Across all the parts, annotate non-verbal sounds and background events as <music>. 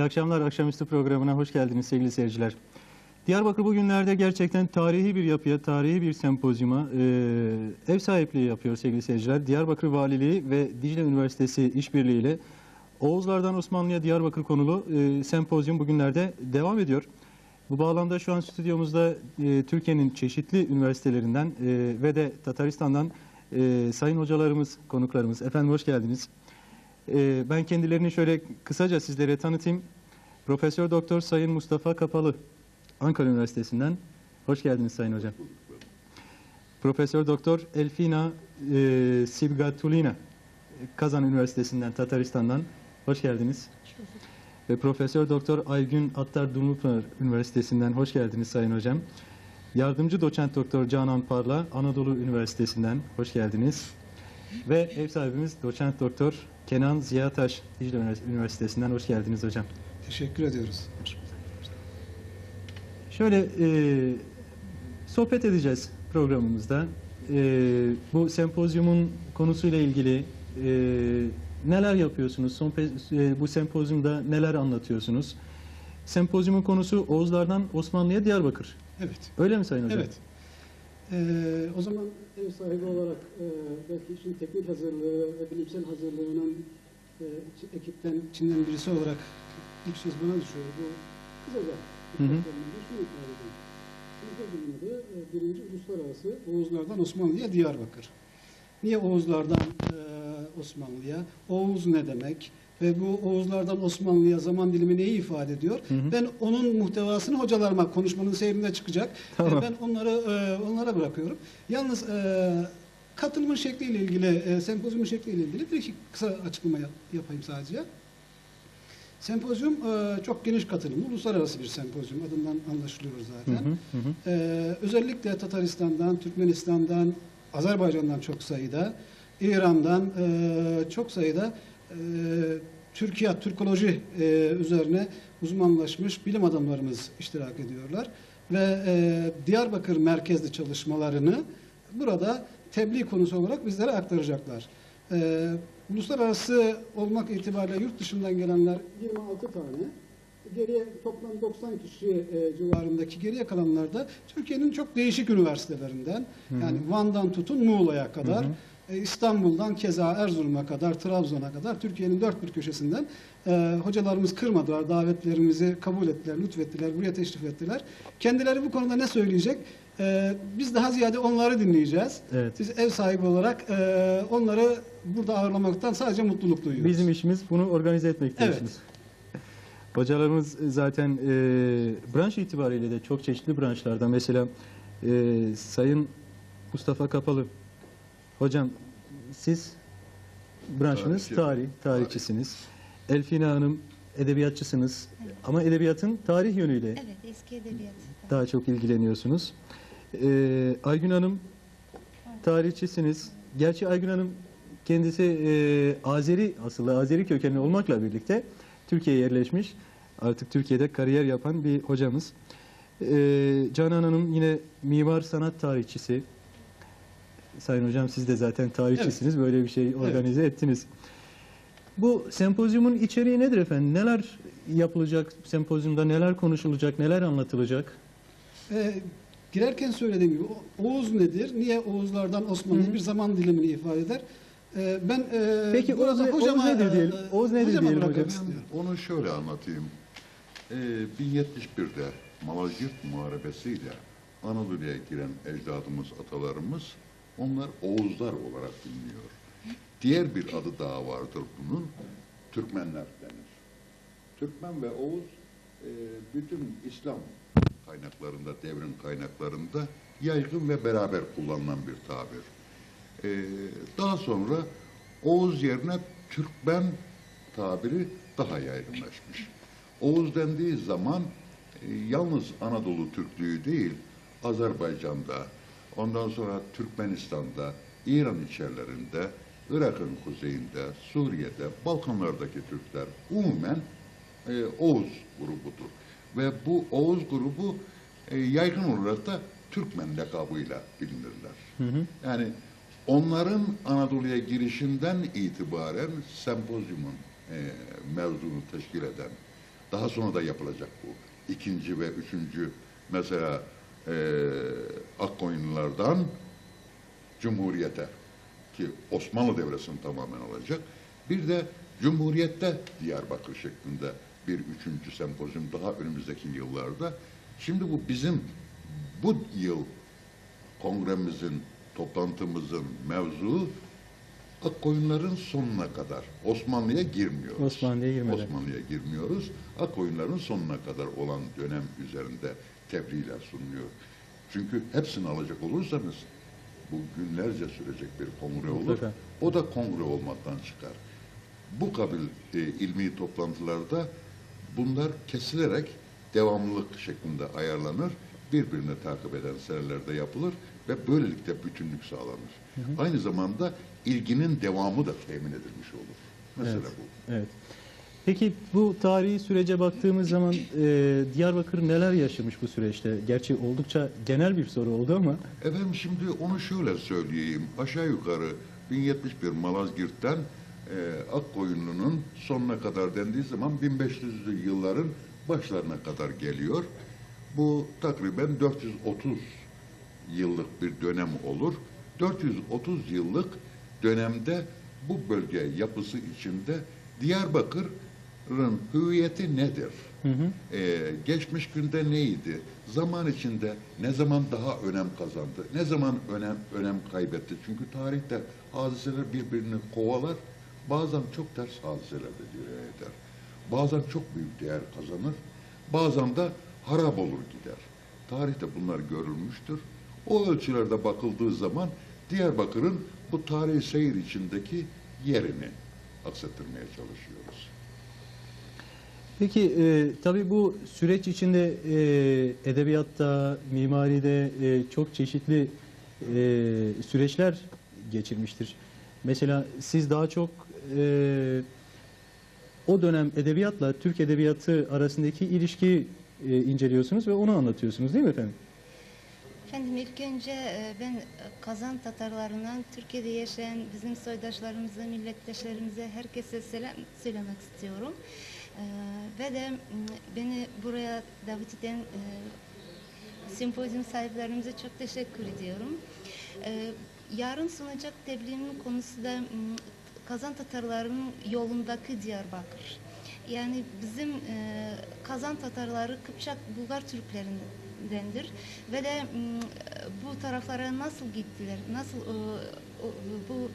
İyi akşamlar. Akşamüstü programına hoş geldiniz sevgili seyirciler. Diyarbakır bugünlerde gerçekten tarihi bir yapıya, tarihi bir sempozyuma e, ev sahipliği yapıyor sevgili seyirciler. Diyarbakır Valiliği ve Dicle Üniversitesi işbirliğiyle Oğuzlardan Osmanlı'ya Diyarbakır konulu e, sempozyum bugünlerde devam ediyor. Bu bağlamda şu an stüdyomuzda e, Türkiye'nin çeşitli üniversitelerinden e, ve de Tataristan'dan e, sayın hocalarımız, konuklarımız. Efendim hoş geldiniz. E, ben kendilerini şöyle kısaca sizlere tanıtayım. Profesör Doktor Sayın Mustafa Kapalı, Ankara Üniversitesi'nden. Hoş geldiniz Sayın Hocam. Profesör Doktor Elfina e, Sibgatulina, Kazan Üniversitesi'nden, Tataristan'dan. Hoş geldiniz. Ve Profesör Doktor Aygün Attar Dumlupınar Üniversitesi'nden hoş geldiniz Sayın Hocam. Yardımcı Doçent Doktor Canan Parla Anadolu Üniversitesi'nden hoş geldiniz. Ve ev sahibimiz Doçent Doktor Kenan Ziyataş Dicle Üniversitesi'nden hoş geldiniz hocam. Teşekkür ediyoruz. Şöyle e, sohbet edeceğiz programımızda. E, bu sempozyumun konusuyla ilgili e, neler yapıyorsunuz? Son, e, bu sempozyumda neler anlatıyorsunuz? Sempozyumun konusu Oğuzlardan Osmanlı'ya Diyarbakır. Evet. Öyle mi Sayın Hocam? Evet. Ee, o zaman ev sahibi olarak e, belki işin teknik hazırlığı ve bilimsel hazırlığının e, ekipten içinden birisi olarak ilk söz bana düşüyor. Bu kısaca dikkatlerinizde şunu ifade edeyim. E, birinci uluslararası Oğuzlardan Osmanlı'ya Diyarbakır. Niye Oğuzlardan e, Osmanlı'ya? Oğuz ne demek? Ve bu Oğuzlardan Osmanlı'ya zaman dilimi neyi ifade ediyor? Hı hı. Ben onun muhtevasını hocalarıma konuşmanın seyrinde çıkacak. Tamam. E, Ben onları e, onlara bırakıyorum. Yalnız e, katılımın şekliyle ilgili, e, sempozyumun şekliyle ilgili bir iki kısa açıklama yap- yapayım sadece. Sempozyum e, çok geniş katılımlı, uluslararası bir sempozyum. Adından anlaşılıyor zaten. hı, hı hı. Ee, özellikle Tataristan'dan, Türkmenistan'dan, Azerbaycan'dan çok sayıda, İran'dan e, çok sayıda e, Türkiye, Türkoloji e, üzerine uzmanlaşmış bilim adamlarımız iştirak ediyorlar. Ve e, Diyarbakır merkezli çalışmalarını burada tebliğ konusu olarak bizlere aktaracaklar. E, uluslararası olmak itibariyle yurt dışından gelenler 26 tane, geriye toplam 90 kişi e, civarındaki geriye kalanlar da Türkiye'nin çok değişik üniversitelerinden yani Van'dan tutun Muğla'ya kadar e, İstanbul'dan keza Erzurum'a kadar Trabzon'a kadar Türkiye'nin dört bir köşesinden e, hocalarımız kırmadılar davetlerimizi kabul ettiler lütfettiler buraya teşrif ettiler kendileri bu konuda ne söyleyecek E, biz daha ziyade onları dinleyeceğiz Evet. biz ev sahibi olarak e, onları burada ağırlamaktan sadece mutluluk duyuyoruz Bizim işimiz bunu organize etmek Evet. diyorsunuz. Hocalarımız zaten e, branş itibariyle de çok çeşitli branşlarda. Mesela e, Sayın Mustafa Kapalı. Hocam siz branşınız tarih, tarihçisiniz. Elfina Hanım edebiyatçısınız. Ama edebiyatın tarih yönüyle Evet, eski edebiyat. daha çok ilgileniyorsunuz. Ee, Aygün Hanım tarihçisiniz. Gerçi Aygün Hanım kendisi e, Azeri asıllı, Azeri kökenli olmakla birlikte Türkiye'ye yerleşmiş. Artık Türkiye'de kariyer yapan bir hocamız. Ee, Canan Hanım yine mimar sanat tarihçisi. Sayın Hocam siz de zaten tarihçisiniz. Böyle bir şey organize ettiniz. Bu sempozyumun içeriği nedir efendim? Neler yapılacak sempozyumda? Neler konuşulacak? Neler anlatılacak? Ee, girerken söylediğim gibi Oğuz nedir? Niye Oğuzlardan Osmanlı bir zaman dilimini ifade eder? Ee, ben e, Peki Oğuz ne- hocama, Oğuz nedir diyelim? e, Oğuz nedir hocama diyelim hocam? Onu şöyle anlatayım. Ee, 1071'de Malazgirt Muharebesi'yle Anadolu'ya giren ecdadımız, atalarımız onlar Oğuzlar olarak biliniyor. Diğer bir adı daha vardır bunun. Türkmenler denir. Türkmen ve Oğuz e, bütün İslam kaynaklarında, devrin kaynaklarında yaygın ve beraber kullanılan bir tabir. Ee, daha sonra Oğuz yerine Türkmen tabiri daha yaygınlaşmış. Oğuz dendiği zaman e, yalnız Anadolu Türklüğü değil, Azerbaycan'da, ondan sonra Türkmenistan'da, İran içerilerinde, Irak'ın kuzeyinde, Suriye'de, Balkanlardaki Türkler umumen e, Oğuz grubudur. Ve bu Oğuz grubu e, yaygın olarak da Türkmen lakabıyla bilinirler. Yani onların Anadolu'ya girişinden itibaren sempozyumun e, mevzunu teşkil eden Daha sonra da yapılacak bu. İkinci ve üçüncü mesela e, Akkoyunlulardan Cumhuriyete ki Osmanlı devresini tamamen alacak. Bir de Cumhuriyette Diyarbakır şeklinde bir üçüncü sempozyum daha önümüzdeki yıllarda. Şimdi bu bizim bu yıl kongremizin, toplantımızın mevzuu Akkoyunların sonuna kadar Osmanlı'ya girmiyoruz. Osmanlı'ya girmeden. Osmanlı'ya girmiyoruz. Akkoyunların sonuna kadar olan dönem üzerinde tebliğler sunuluyor. Çünkü hepsini alacak olursanız bu günlerce sürecek bir kongre olur. Mutlaka. O da kongre olmaktan çıkar. Bu kabil e, ilmi toplantılarda bunlar kesilerek devamlılık şeklinde ayarlanır. Birbirini takip eden senelerde yapılır ve böylelikle bütünlük sağlanır. Aynı zamanda ilginin devamı da temin edilmiş olur. Mesela Evet. bu. Evet. Peki bu tarihi sürece baktığımız zaman e, Diyarbakır neler yaşamış bu süreçte? Gerçi oldukça genel bir soru oldu ama Efendim şimdi onu şöyle söyleyeyim. Aşağı yukarı 1071 Malazgirt'ten e, Akkoyunlu'nun sonuna kadar dendiği zaman 1500'lü yılların başlarına kadar geliyor. Bu takriben 430 yıllık bir dönem olur. 430 yıllık dönemde bu bölge yapısı içinde Diyarbakır'ın hüviyeti nedir? hı hı, Ee, geçmiş günde neydi? Zaman içinde ne zaman daha önem kazandı? Ne zaman önem önem kaybetti? Çünkü tarihte hadiseler birbirini kovalar. Bazen çok ters hadiseler de cereyan eder. Bazen çok büyük değer kazanır. Bazen de harap olur gider. Tarihte bunlar görülmüştür. O ölçülerde bakıldığı zaman Diyarbakır'ın bu tarihi seyir içindeki yerini aksettirmeye çalışıyoruz. Peki e, tabii bu süreç içinde e, edebiyatta, mimaride e, çok çeşitli e, süreçler geçirmiştir. Mesela siz daha çok e, o dönem edebiyatla Türk edebiyatı arasındaki ilişkiyi e, inceliyorsunuz ve onu anlatıyorsunuz değil mi efendim? Efendim ilk önce e, ben Kazan Tatarlarından Türkiye'de yaşayan bizim soydaşlarımıza, milletteşlerimize herkese selam söylemek istiyorum. E, Ve de beni buraya davet eden e, sempozyum sahiplerimize çok teşekkür ediyorum. E, Yarın sunacak tebliğimin konusu da Kazan Tatarlarının yolundaki Diyarbakır. Yani bizim e, Kazan Tatarları Kıpçak Bulgar Türklerindendir ve de bu taraflara nasıl gittiler, nasıl e, bu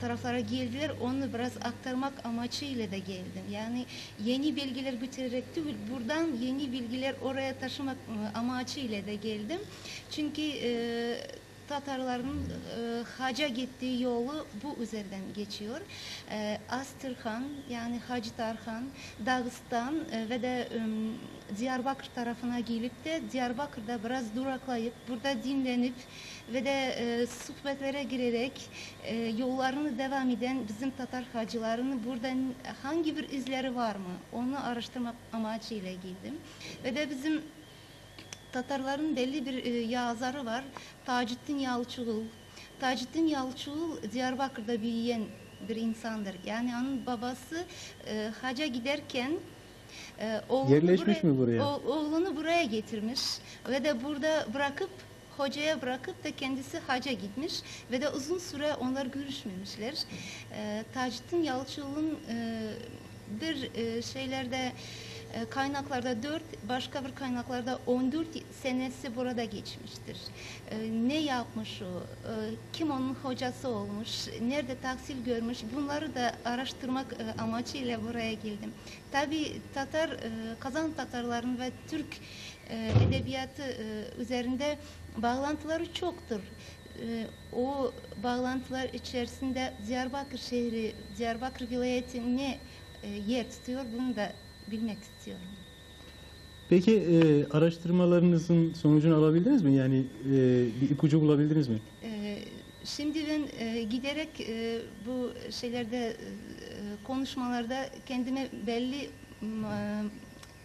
taraflara geldiler onu biraz aktarmak amacıyla da geldim. Yani yeni bilgiler götürerek değil, buradan yeni bilgiler oraya taşımak e, amacıyla da geldim. Çünkü e, Tatarların e, haca gittiği yolu bu üzerinden geçiyor. E, Astırhan yani Hacı Tarhan, Dağıstan e, ve de e, Diyarbakır tarafına gelip de Diyarbakır'da biraz duraklayıp burada dinlenip ve de e, sohbetlere girerek e, yollarını devam eden bizim Tatar hacılarının buradan hangi bir izleri var mı onu araştırmak amacıyla geldim. Ve de bizim Tatarların belli bir e, yazarı var. Taceddin Yalçıoğlu. Taceddin Yalçıoğlu Diyarbakır'da büyüyen bir insandır. Yani onun babası e, haca giderken e, oğlunu Yerleşmiş mi buraya? o- oğlunu buraya getirmiş ve de burada bırakıp hocaya bırakıp da kendisi haca gitmiş ve de uzun süre onlar görüşmemişler. E, Taceddin Yalçıoğlu'nun e, bir e, şeylerde kaynaklarda 4, başka bir kaynaklarda 14 senesi burada geçmiştir. E, ne yapmış o, e, kim onun hocası olmuş, nerede tahsil görmüş bunları da araştırmak e, amacıyla buraya geldim. Tabi Tatar, e, Kazan Tatarların ve Türk e, edebiyatı e, üzerinde bağlantıları çoktur. E, o bağlantılar içerisinde Diyarbakır şehri, Diyarbakır vilayeti ne e, yer tutuyor bunu da bilmek istiyorum. Peki e, araştırmalarınızın sonucunu alabildiniz mi? Yani e, bir ipucu bulabildiniz mi? Ee, Şimdi ben e, giderek e, bu şeylerde e, konuşmalarda kendime belli ma-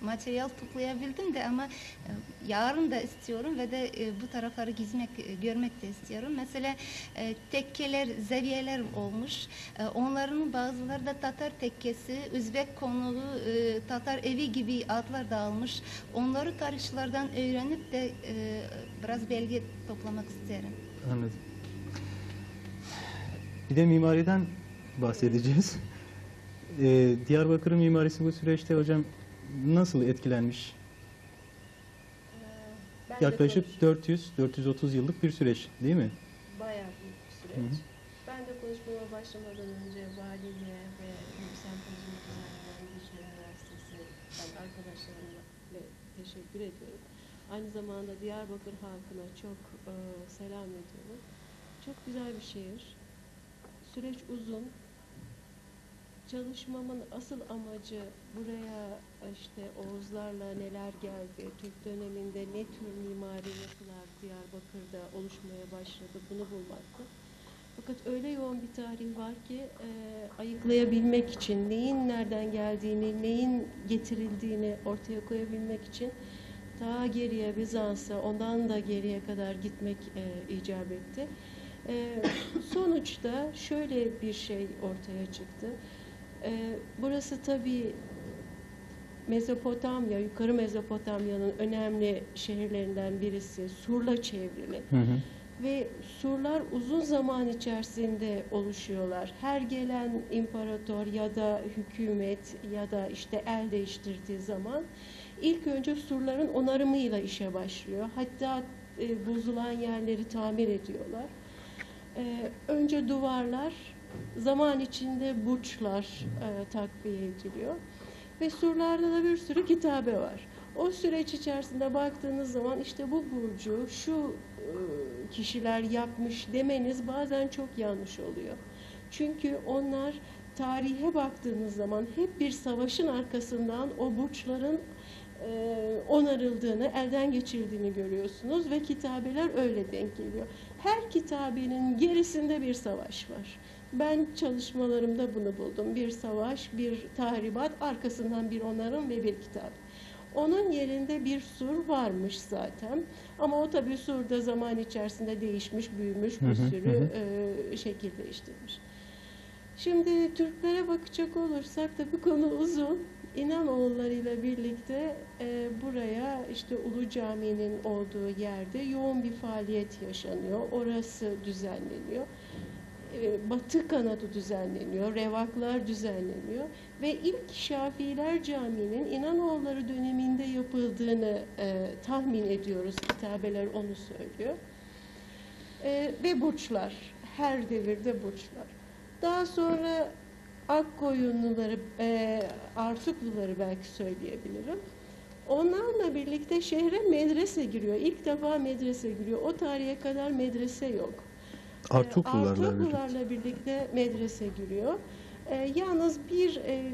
materyal toplayabildim de ama e, yarın da istiyorum ve de e, bu tarafları gizmek, e, görmek de istiyorum. Mesela tekkeler, zeviyeler olmuş. Onların bazıları da Tatar tekkesi, Üzbek konulu, Tatar evi gibi adlar da almış. Onları tarihçilerden öğrenip de biraz belge toplamak isterim. Anladım. Bir de mimariden bahsedeceğiz. Ee, Diyarbakır'ın mimarisi bu süreçte hocam nasıl etkilenmiş? Ben de Yaklaşık konuş- 400-430 yıllık bir süreç değil mi? bayağı büyük bir süreç. Hı hı. Ben de konuşmama başlamadan önce valiliğe ve sempozyumu düzenleyen Dicle Üniversitesi'nden arkadaşlarıma ve teşekkür ediyorum. Aynı zamanda Diyarbakır halkına çok e, selam ediyorum. Çok güzel bir şehir. Süreç uzun. Çalışmamın asıl amacı buraya işte Oğuzlarla neler geldi, Türk döneminde ne tür mimari yapılar Diyarbakır'da oluşmaya başladı bunu bulmaktı. Fakat öyle yoğun bir tarih var ki e, ayıklayabilmek için neyin nereden geldiğini, neyin getirildiğini ortaya koyabilmek için daha geriye Bizans'a, ondan da geriye kadar gitmek e, icap etti. E, sonuçta şöyle bir şey ortaya çıktı. E, burası tabii Mezopotamya, yukarı Mezopotamya'nın önemli şehirlerinden birisi. Surla çevrili. Hı hı. Ve surlar uzun zaman içerisinde oluşuyorlar. Her gelen imparator ya da hükümet ya da işte el değiştirdiği zaman ilk önce surların onarımıyla işe başlıyor. Hatta e, bozulan yerleri tamir ediyorlar. E, önce duvarlar, zaman içinde burçlar e, takviye ediliyor. Ve surlarda da bir sürü kitabe var. O süreç içerisinde baktığınız zaman işte bu burcu şu e, kişiler yapmış demeniz bazen çok yanlış oluyor. Çünkü onlar tarihe baktığınız zaman hep bir savaşın arkasından o burçların e, onarıldığını, elden geçirdiğini görüyorsunuz ve kitabeler öyle denk geliyor. Her kitabenin gerisinde bir savaş var. Ben çalışmalarımda bunu buldum. Bir savaş, bir tahribat, arkasından bir onarım ve bir kitap. Onun yerinde bir sur varmış zaten. Ama o tabii surda zaman içerisinde değişmiş, büyümüş, bir sürü e, şekil değiştirmiş. Şimdi Türklere bakacak olursak tabii konu uzun. İnanoğulları ile birlikte e, buraya işte Ulu Cami'nin olduğu yerde yoğun bir faaliyet yaşanıyor. Orası düzenleniyor. E, Batı kanadı düzenleniyor, revaklar düzenleniyor ve ilk Şafiiler Camii'nin İnanoğulları döneminde yapıldığını e, tahmin ediyoruz. Kitabeler onu söylüyor. E, ve burçlar, her devirde burçlar. Daha sonra Akkoyunluları, e, Artukluları belki söyleyebilirim. Onlarla birlikte şehre medrese giriyor. İlk defa medrese giriyor. O tarihe kadar medrese yok. Artuklularla birlikte. Artuklularla birlikte medrese giriyor. Ee, yalnız bir e,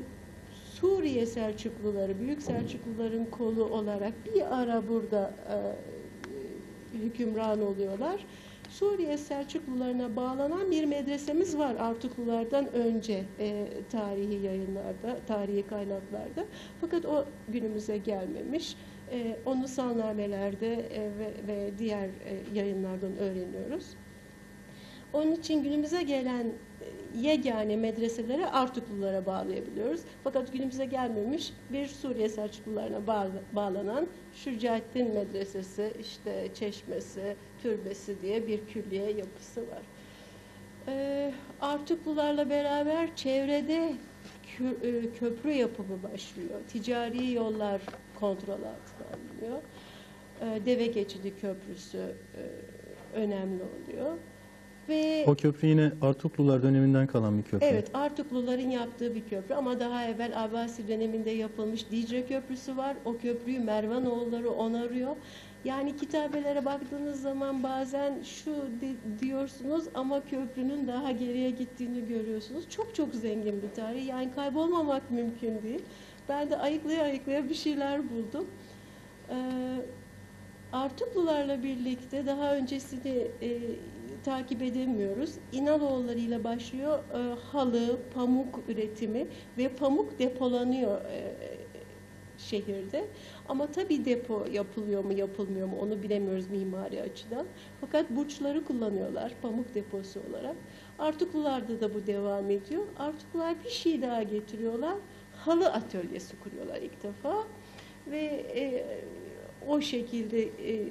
Suriye Selçukluları, Büyük Selçukluların kolu olarak bir ara burada e, hükümran oluyorlar. Suriye Selçuklularına bağlanan bir medresemiz var Artuklulardan önce e, tarihi yayınlarda, tarihi kaynaklarda. Fakat o günümüze gelmemiş. E, onu salnamelerde e, ve, ve diğer e, yayınlardan öğreniyoruz. Onun için günümüze gelen e, yegane medreseleri Artuklulara bağlayabiliyoruz. Fakat günümüze gelmemiş bir Suriye Selçuklularına bağlanan Şücaettin Medresesi, işte çeşmesi, türbesi diye bir külliye yapısı var. Ee, Artuklularla beraber çevrede e, köprü yapımı başlıyor. Ticari yollar kontrol altına alınıyor. Ee, Deve Geçidi Köprüsü e, önemli oluyor. Ve O köprü yine Artuklular döneminden kalan bir köprü. Evet, Artukluların yaptığı bir köprü ama daha evvel Abbasi döneminde yapılmış Dicle Köprüsü var. O köprüyü Mervanoğulları onarıyor. Yani kitabelere baktığınız zaman bazen şu di- diyorsunuz ama köprünün daha geriye gittiğini görüyorsunuz. Çok çok zengin bir tarih. Yani kaybolmamak mümkün değil. Ben de ayıklaya ayıklaya bir şeyler buldum. Ee, Artuklularla birlikte daha öncesini e, takip edemiyoruz. İnanoğulları ile başlıyor e, halı, pamuk üretimi ve pamuk depolanıyor e, şehirde. Ama tabii depo yapılıyor mu yapılmıyor mu onu bilemiyoruz mimari açıdan. Fakat burçları kullanıyorlar pamuk deposu olarak. Artuklularda da bu devam ediyor. Artuklular bir şey daha getiriyorlar. Halı atölyesi kuruyorlar ilk defa. Ve e, o şekilde e,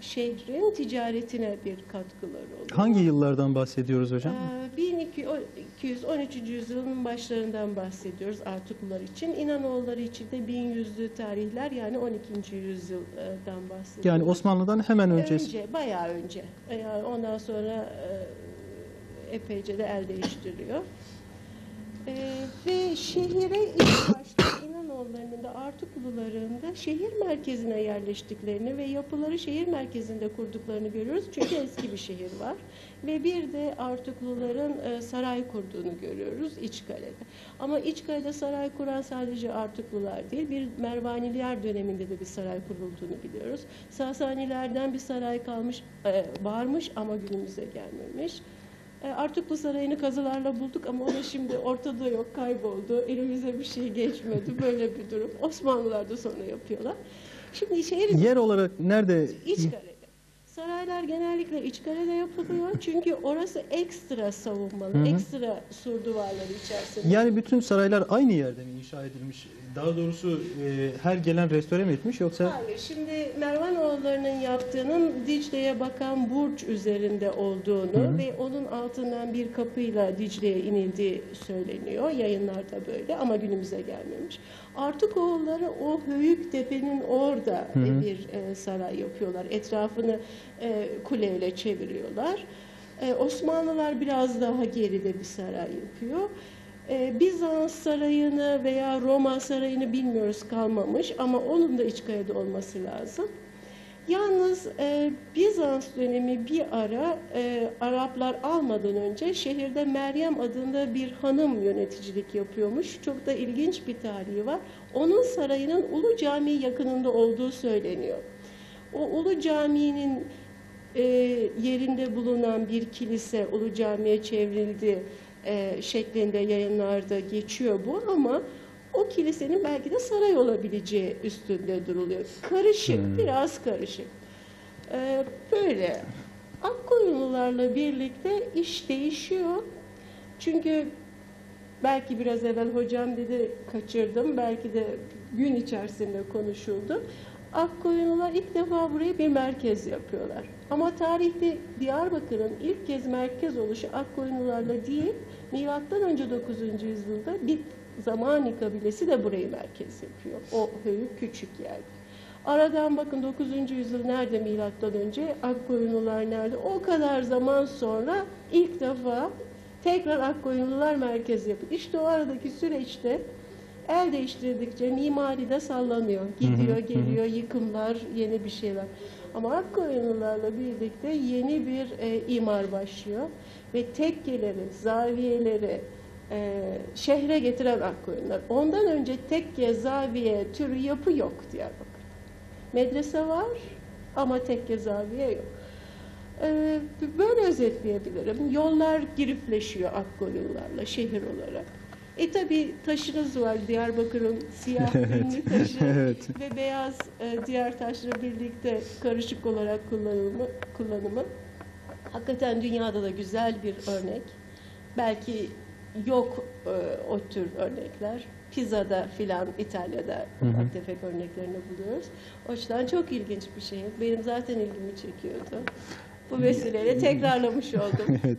şehrin ticaretine bir katkıları oluyor. Hangi yıllardan bahsediyoruz hocam? Ee, 1213. yüzyılın başlarından bahsediyoruz Artuklular için. İnanoğulları için de 1100'lü tarihler yani 12. yüzyıldan bahsediyoruz. Yani Osmanlı'dan hemen öncesi. Önce, bayağı önce. Yani ondan sonra e, epeyce de el değiştiriyor. E, ve şehire ilk başta İnanoğulları'nın da Artukluların da şehir merkezine yerleştiklerini ve yapıları şehir merkezinde kurduklarını görüyoruz. Çünkü eski bir şehir var. Ve bir de Artukluların e, saray kurduğunu görüyoruz İçkale'de. Ama İçkale'de saray kuran sadece Artuklular değil, bir Mervaniler döneminde de bir saray kurulduğunu biliyoruz. Sasanilerden bir saray kalmış, e, varmış ama günümüze gelmemiş. E, Artuklu Sarayı'nı kazılarla bulduk ama o da şimdi ortada yok, kayboldu. Elimize bir şey geçmedi. Böyle bir durum. Osmanlılar da sonra yapıyorlar. Şimdi şehrin Yer olarak nerede? İçkale'de. Saraylar genellikle İçkale'de yapılıyor. Çünkü orası ekstra savunmalı, Hı hı. ekstra sur duvarları içerisinde. Yani bütün saraylar aynı yerde mi inşa edilmiş? Daha doğrusu e, her gelen restore mi etmiş yoksa? Hayır, şimdi Mervanoğulları'nın yaptığının Dicle'ye bakan burç üzerinde olduğunu Hı hı. ve onun altından bir kapıyla Dicle'ye inildiği söyleniyor. Yayınlarda böyle ama günümüze gelmemiş. Artukoğulları o Höyük Tepe'nin orada Hı hı. bir e, saray yapıyorlar. Etrafını e, kuleyle çeviriyorlar. E, Osmanlılar biraz daha geride bir saray yapıyor. E, Bizans sarayını veya Roma sarayını bilmiyoruz kalmamış ama onun da İçkale'de olması lazım. Yalnız e, Bizans dönemi bir ara e, Araplar almadan önce şehirde Meryem adında bir hanım yöneticilik yapıyormuş. Çok da ilginç bir tarihi var. Onun sarayının Ulu Camii yakınında olduğu söyleniyor. O Ulu Camii'nin e, yerinde bulunan bir kilise Ulu Cami'ye çevrildi e, şeklinde yayınlarda geçiyor bu ama o kilisenin belki de saray olabileceği üstünde duruluyor. Karışık, Hmm. biraz karışık. E, böyle Akkoyunlularla birlikte iş değişiyor. Çünkü belki biraz evvel hocam dedi kaçırdım, belki de gün içerisinde konuşuldu. Akkoyunlular ilk defa buraya bir merkez yapıyorlar. Ama tarihte Diyarbakır'ın ilk kez merkez oluşu Akkoyunlularla değil, milattan önce 9. yüzyılda bir Zamani kabilesi de burayı merkez yapıyor. O Höyük küçük yerde. Aradan bakın 9. yüzyıl nerede milattan önce, Akkoyunlular nerede? O kadar zaman sonra ilk defa tekrar Akkoyunlular merkez yapıyor. İşte o aradaki süreçte el değiştirdikçe mimari de sallanıyor. Gidiyor, geliyor, yıkımlar, yeni bir şeyler. Ama Akkoyunlularla birlikte yeni bir e, imar başlıyor. Ve tekkeleri, zaviyeleri e, şehre getiren Akkoyunlar. Ondan önce tekke, zaviye türü yapı yok Diyarbakır'da. Medrese var ama tekke, zaviye yok. E, böyle özetleyebilirim. Yollar girifleşiyor Akkoyunlarla şehir olarak. E tabi taşınız var Diyarbakır'ın siyah <laughs> ünlü taşı evet. ve beyaz e, diğer taşla birlikte karışık olarak kullanımı, kullanımı. Hakikaten dünyada da güzel bir örnek. Belki yok e, o tür örnekler. Pizza'da filan İtalya'da ufak tefek örneklerini buluyoruz. O açıdan çok ilginç bir şey. Benim zaten ilgimi çekiyordu. Bu vesileyle tekrarlamış oldum. <laughs> evet.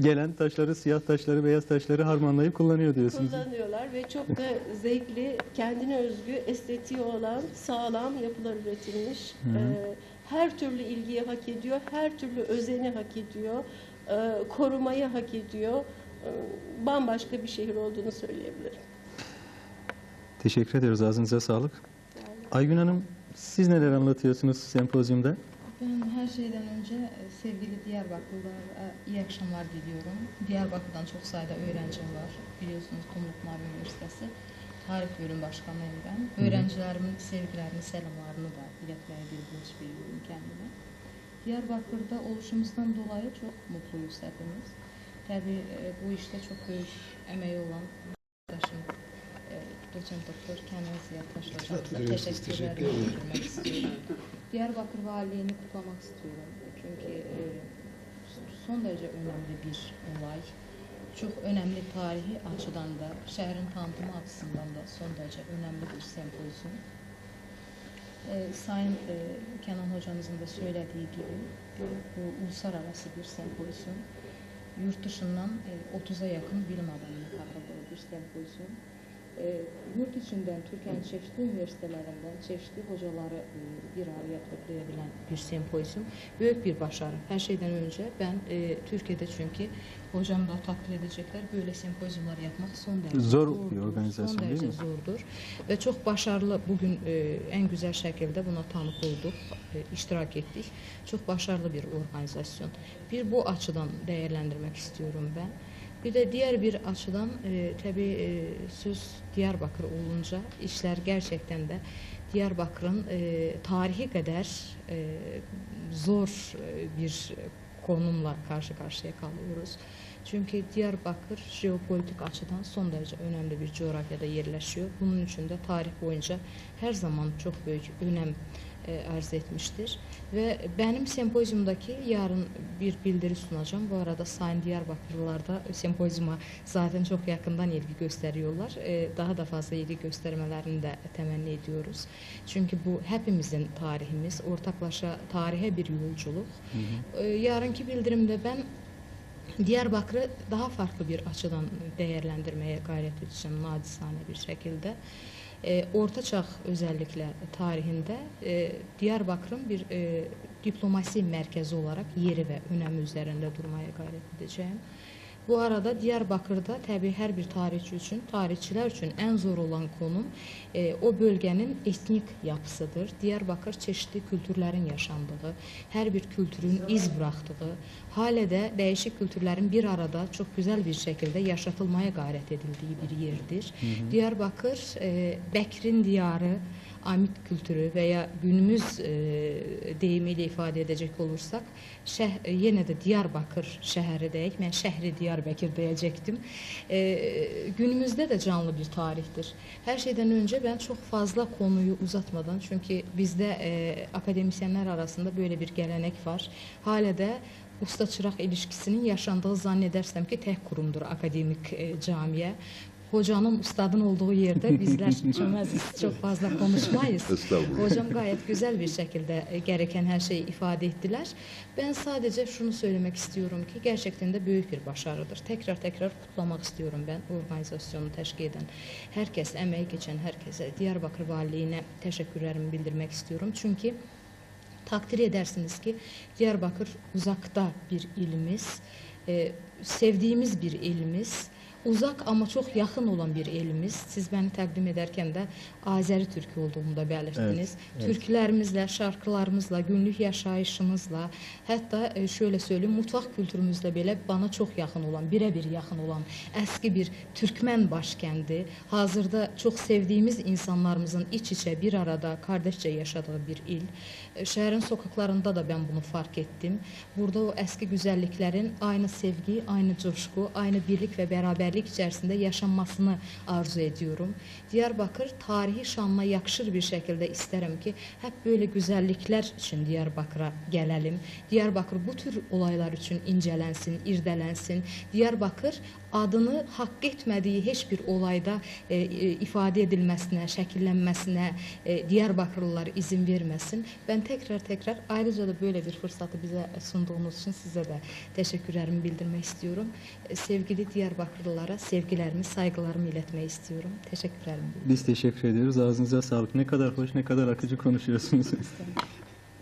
Gelen taşları, siyah taşları, beyaz taşları harmanlayıp kullanıyor diyorsunuz. kullanıyorlar ve çok da zevkli, kendine özgü, estetiği olan sağlam yapılar üretilmiş. Hı hı. Ee, her türlü ilgiyi hak ediyor, her türlü özeni hak ediyor, e, korumayı hak ediyor. Bambaşka bir şehir olduğunu söyleyebilirim. Teşekkür ediyoruz. Ağzınıza sağlık. Aygün Hanım, siz neler anlatıyorsunuz sempozyumda? Ben her şeyden önce e, sevgili Diyarbakırlılara iyi akşamlar diliyorum. Diyarbakır'dan çok sayıda öğrencim var. Biliyorsunuz Kumluk Mavi Üniversitesi Tarih Bölüm Başkanıyım ben. Öğrencilerimin sevgilerini, selamlarını da iletmeye bir borç biliyorum kendime. Diyarbakır'da oluşumuzdan dolayı çok mutluyuz hepimiz. Tabii e, bu işte çok büyük emeği olan arkadaşım e, doçent doktor Kənan Ziyad Taşdaş Ziyad adına Hocam, siz təşəkkürlərimi teşekkür ederim. bildirmək istəyirəm. Diyarbakır valiliyini kutlamaq istiyorum. Çünki e, son dərəcə önəmli bir olay. Çox önəmli tarihi açıdan da, şəhərin tanıtımı açısından da son dərəcə önəmli bir sempozium. E, Sayın e, Kenan hocamızın da söylediği gibi bu, uluslararası bir sempozium. Yurt dışından e, 30'a yakın bilim adamını katıldığı bir sempozium. E, yurt içinden Türkiye'nin çeşitli üniversitelerinden çeşitli hocaları e, bir araya toplayabilen bir sempozium. Büyük bir başarı. Her şeyden önce ben e, Türkiye'de çünkü hocam da takdir edecekler böyle sempozyumlar yapmak son derece Zor bir değil derece mi? zordur. Ve çok başarılı bugün e, en güzel şekilde buna tanık olduk, e, iştirak ettik. Çok başarılı bir organizasyon. Bir bu açıdan değerlendirmek istiyorum ben. Bir de diğer bir açıdan e, tabii e, söz Diyarbakır olunca işler gerçekten de Diyarbakır'ın e, tarihi kadar e, zor e, bir konumla karşı karşıya kalıyoruz. Çünkü Diyarbakır jeopolitik açıdan son derece önemli bir coğrafyada yerleşiyor. Bunun için de tarih boyunca her zaman çok büyük önem arz etmiştir. Ve benim sempozyumdaki yarın bir bildiri sunacağım. Bu arada Sayın Diyarbakırlılar da sempozyuma zaten çok yakından ilgi gösteriyorlar. E, daha da fazla ilgi göstermelerini de temenni ediyoruz. Çünkü bu hepimizin tarihimiz. Ortaklaşa tarihe bir yolculuk. E, yarınki bildirimde ben Diyarbakır'ı daha farklı bir açıdan değerlendirmeye gayret edeceğim nacizane bir şekilde. E, Orta Çağ özellikle tarihinde e, Diyarbakır'ın bir e, diplomasi merkezi olarak yeri ve önemi üzerinde durmaya gayret edeceğim. Bu arada Diyarbakır'da tabii her bir tarihçi için, tarihçiler için en zor olan konum e, o bölgenin etnik yapısıdır. Diyarbakır çeşitli kültürlerin yaşandığı, her bir kültürün iz bıraktığı, hala da değişik kültürlerin bir arada çok güzel bir şekilde yaşatılmaya gayret edildiği bir yerdir. Diyarbakır, e, Bekir'in diyarı, Amit kültürü veya günümüz e, deyimiyle ifade edecek olursak şeh, e, yine de Diyarbakır şehri değil, ben şehri Diyarbakır diyecektim. E, günümüzde de canlı bir tarihtir. Her şeyden önce ben çok fazla konuyu uzatmadan çünkü bizde e, akademisyenler arasında böyle bir gelenek var. Hala da usta çırak ilişkisinin yaşandığı zannedersem ki tek kurumdur akademik e, camiye. Hocanın, ustadın olduğu yerde bizler <laughs> çömeziz. Çok fazla konuşmayız. Hocam gayet güzel bir şekilde e, gereken her şeyi ifade ettiler. Ben sadece şunu söylemek istiyorum ki gerçekten de büyük bir başarıdır. Tekrar tekrar kutlamak istiyorum ben organizasyonu teşkil eden herkes, emeği geçen herkese, Diyarbakır Valiliğine teşekkürlerimi bildirmek istiyorum. Çünkü takdir edersiniz ki Diyarbakır uzakta bir ilimiz, e, sevdiğimiz bir ilimiz, uzak ama çok yakın olan bir elimiz. Siz beni takdim ederken de Azeri Türkü olduğumu da belirttiniz. Evet, evet. Türkülerimizle, şarkılarımızla, günlük yaşayışımızla, hatta e, şöyle söyleyeyim, mutfak kültürümüzle bile bana çok yakın olan, birebir yakın olan eski bir Türkmen başkendi. Hazırda çok sevdiğimiz insanlarımızın iç içe bir arada kardeşçe yaşadığı bir il. E, Şehrin sokaklarında da ben bunu fark ettim. Burada o eski güzelliklerin aynı sevgi, aynı coşku, aynı birlik ve beraberlik içerisinde yaşanmasını arzu ediyorum. Diyarbakır tarihi şanına yakışır bir şekilde isterim ki hep böyle güzellikler için Diyarbakır'a gelelim. Diyarbakır bu tür olaylar için incelensin, irdelensin. Diyarbakır adını hak etmediği hiçbir olayda e, e, ifade edilmesine, şekillenmesine e, Diyarbakırlılar izin vermesin. Ben tekrar tekrar ayrıca da böyle bir fırsatı bize sunduğunuz için size de teşekkürlerimi bildirmek istiyorum. E, sevgili Diyarbakırlılara sevgilerimi, saygılarımı iletmeyi istiyorum. Teşekkürlerimi bildirmek Biz teşekkür ediyoruz. Ağzınıza sağlık. Ne kadar hoş, ne kadar akıcı konuşuyorsunuz.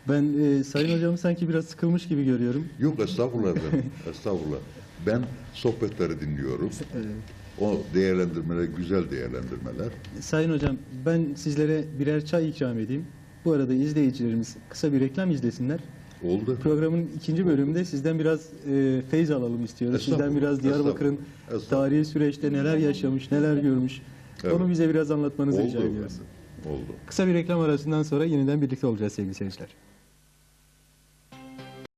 Ben e, Sayın Hocamı sanki biraz sıkılmış gibi görüyorum. Yok estağfurullah efendim. Estağfurullah. Ben sohbetleri dinliyorum. O değerlendirmeler güzel değerlendirmeler. Sayın Hocam ben sizlere birer çay ikram edeyim. Bu arada izleyicilerimiz kısa bir reklam izlesinler. Oldu. Programın ikinci bölümünde sizden biraz e, feyz alalım istiyoruz. Sizden biraz Diyarbakır'ın tarihi süreçte neler yaşamış, neler görmüş. Evet. Onu bize biraz anlatmanızı Oldu rica ediyoruz. efendim. Oldu. Kısa bir reklam arasından sonra yeniden birlikte olacağız sevgili seyirciler.